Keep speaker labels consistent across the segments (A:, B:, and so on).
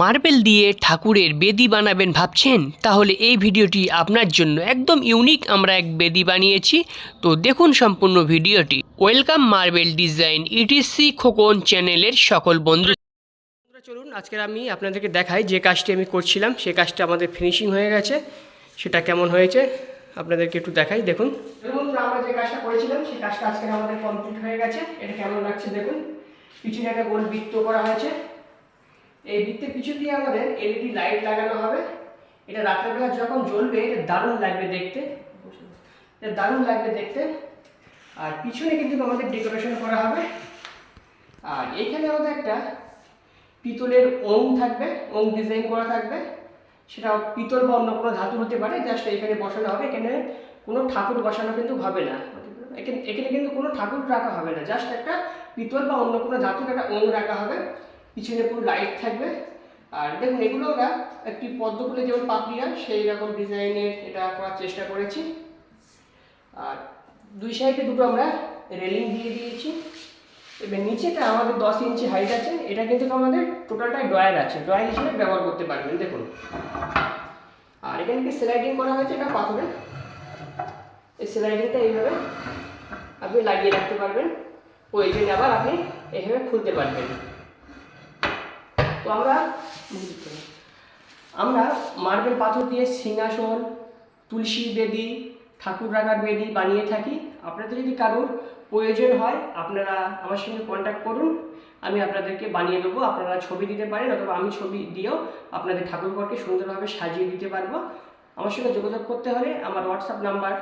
A: Marble দিয়ে ঠাকুরের বেদি বানাবেন ভাবছেন? তাহলে এই ভিডিওটি আপনার জন্য একদম ইউনিক, আমরা এক বেদি বানিয়েছি। তো দেখুন সম্পূর্ণ ভিডিওটি। Welcome marble design, etc Khokon চ্যানেলের সকল বন্ধু। চলুন, আজকের আমি আপনাদেরকে দেখাই যে কাজটি আমি করছিলাম। সে কাজটা আমাদের ফিনিশিং হয়ে গেছে। সেটা কেমন হয়েছে আপনাদেরকে একটু দেখাই, দেখুন। দেখুন আমরা যে কাজটা করেছিলাম, সেই কাজটা আজকে আমাদের কমপ্লিট হয়ে গেছে। এটা কেমন লাগছে, দেখুন। পিছনে একটা গোল বৃত্ত করা হয়েছে। এই বৃত্তের পিছন দিয়ে আমাদের এলইডি লাইট লাগানো হবে। এটা রাত্রেবেলা যখন জ্বলবে, এটা দারুণ লাগবে দেখতে। এটা দারুণ লাগবে দেখতে। আর পিছনে কিন্তু আমাদের ডেকোরেশন করা হবে। আর এইখানে আমাদের একটা পিতলের ওং থাকবে ওং ডিজাইন করা থাকবে। সেটা পিতল বা অন্য কোনো ধাতু হতে পারে জাস্ট এখানে বসানো হবে। এখানে কোনো ঠাকুর বসানো কিন্তু হবে না। এখানে এখানে কিন্তু কোনো ঠাকুর রাখা হবে না। জাস্ট একটা পিতল বা অন্য কোনো ধাতুর একটা ওং রাখা হবে। পিছনে পুরো লাইট থাকবে। আর দেখুন, এগুলো আমরা একটি পদ্ম ফুলে যেমন পাপড়িয়া সেই রকম ডিজাইনের এটা করার চেষ্টা করেছি। আর দুই সাইডে দুটো আমরা রেলিং দিয়ে দিয়েছি। এবার নিচেটা আমাদের দশ ইঞ্চি হাইট আছে। এটা কিন্তু আমাদের টোটালটাই ড্রয়ার আছে। ড্রয়ার হিসেবে ব্যবহার করতে পারবেন, দেখুন। আর এখানে কি স্লাইডিং করা হয়েছে, এটা পাথরে। এই স্লাইডিংটা এইভাবে আপনি লাগিয়ে রাখতে পারবেন। প্রয়োজনে আবার আপনি এইভাবে খুলতে পারবেন। তো আমরা আমরা মার্বেল পাথর দিয়ে সিংহাসন, তুলসী বেদি ঠাকুর রাখার বেদি বানিয়ে থাকি। আপনাদের যদি কারোর প্রয়োজন হয়, আপনারা আমার সঙ্গে কন্ট্যাক্ট করুন। আমি আপনাদেরকে বানিয়ে দেবো। আপনারা ছবি দিতে পারেন অথবা আমি ছবি দিয়েও আপনাদের ঠাকুরঘরকে সুন্দরভাবে সাজিয়ে দিতে পারব। আমার সঙ্গে যোগাযোগ করতে হলে আমার WhatsApp number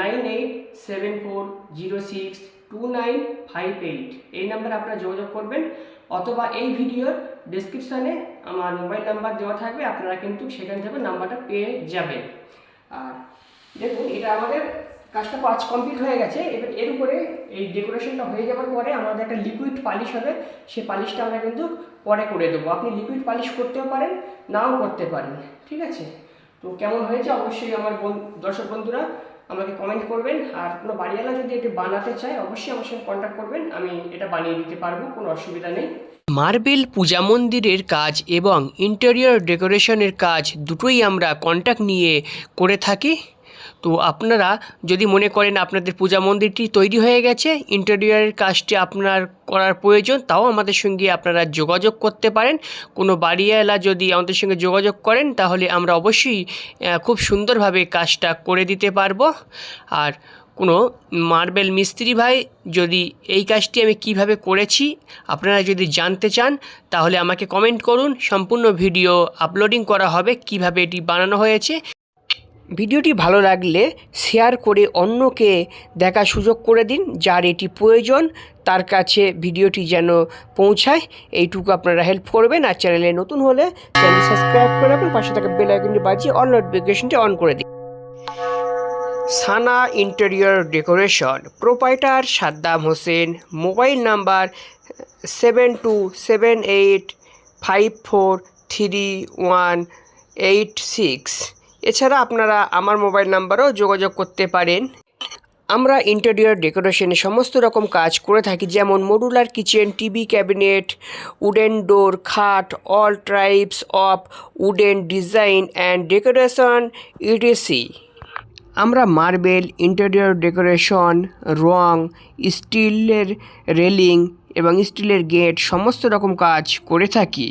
A: nine eight seven four zero six two nine five eight এই নাম্বারে আপনারা যোগাযোগ করবেন। অথবা এই ভিডিওর ডেসক্রিপশানে আমার মোবাইল নাম্বার দেওয়া থাকবে, আপনারা কিন্তু সেখান থেকে নাম্বারটা পেয়ে যাবেন। আর দেখুন, এটা আমাদের কাজটা পাঁচ কমপ্লিট হয়ে গেছে, এবার এর উপরে এই ডেকোরেশনটা হয়ে যাওয়ার পরে আমাদের একটা লিকুইড পালিশ হবে সেই পালিশটা আমরা কিন্তু পরে করে দেবো। আপনি লিকুইড পালিশ করতেও পারেন, নাও করতে পারেন, ঠিক আছে? তো কেমন হয়েছে অবশ্যই আমার দর্শক বন্ধুরা আমাকে কমেন্ট করবেন। আর কোনো বাড়িওয়ালা যদি এটি বানাতে চায়, অবশ্যই আমার সঙ্গে কন্ট্যাক্ট করবেন। আমি এটা বানিয়ে দিতে পারব, কোনো অসুবিধা নেই। মার্বেল, পূজা মন্দিরের কাজ এবং ইন্টেরিয়র ডেকোরেশনের কাজ দুটোই আমরা কন্ট্যাক্ট নিয়ে করে থাকি। তো আপনারা যদি মনে করেন আপনাদের পূজা মন্দিরটি তৈরি হয়ে গেছে ইন্টেরিয়রের কাজটি আপনার করার প্রয়োজন, তাও আমাদের সঙ্গে আপনারা যোগাযোগ করতে পারেন। কোনো বাড়িওয়ালা যদি আমাদের সঙ্গে যোগাযোগ করেন, তাহলে আমরা অবশ্যই খুব সুন্দরভাবে কাজটা করে দিতে পারব। আর কোনো মার্বেল মিস্ত্রি ভাই যদি এই কাজটি আমি কীভাবে করেছি, আপনারা যদি জানতে চান, তাহলে আমাকে কমেন্ট করুন। সম্পূর্ণ ভিডিও আপলোডিং করা হবে, কীভাবে এটি বানানো হয়েছে। ভিডিওটি ভালো লাগলে শেয়ার করে অন্যকে দেখার সুযোগ করে দিন, যার এটি প্রয়োজন, তার কাছে ভিডিওটি যেন পৌঁছায়। এইটুকু আপনারা হেল্প করবেন আর চ্যানেলে নতুন হলে চ্যানেল সাবস্ক্রাইব করে রাখুন পাশে থাকা বেল আইকনটি বাজিয়ে অল নোটিফিকেশনটি অন করে দিন। Sana interior decoration proprietor Saddam Hossain mobile number seven two seven eight five four three one eight six এছাড়া আপনারা আমার মোবাইল নাম্বারও যোগাযোগ করতে পারেন। আমরা ইন্টেরিয়র ডেকোরেশনে সমস্ত রকম কাজ করে থাকি, যেমন modular kitchen TV cabinet wooden door খাট all types of wooden design and decoration etc আমরা মার্বেল ইন্টেরিয়র ডেকোরেশন রং স্টিলের রেলিং এবং স্টিলের গেট সমস্ত রকম কাজ করে থাকি।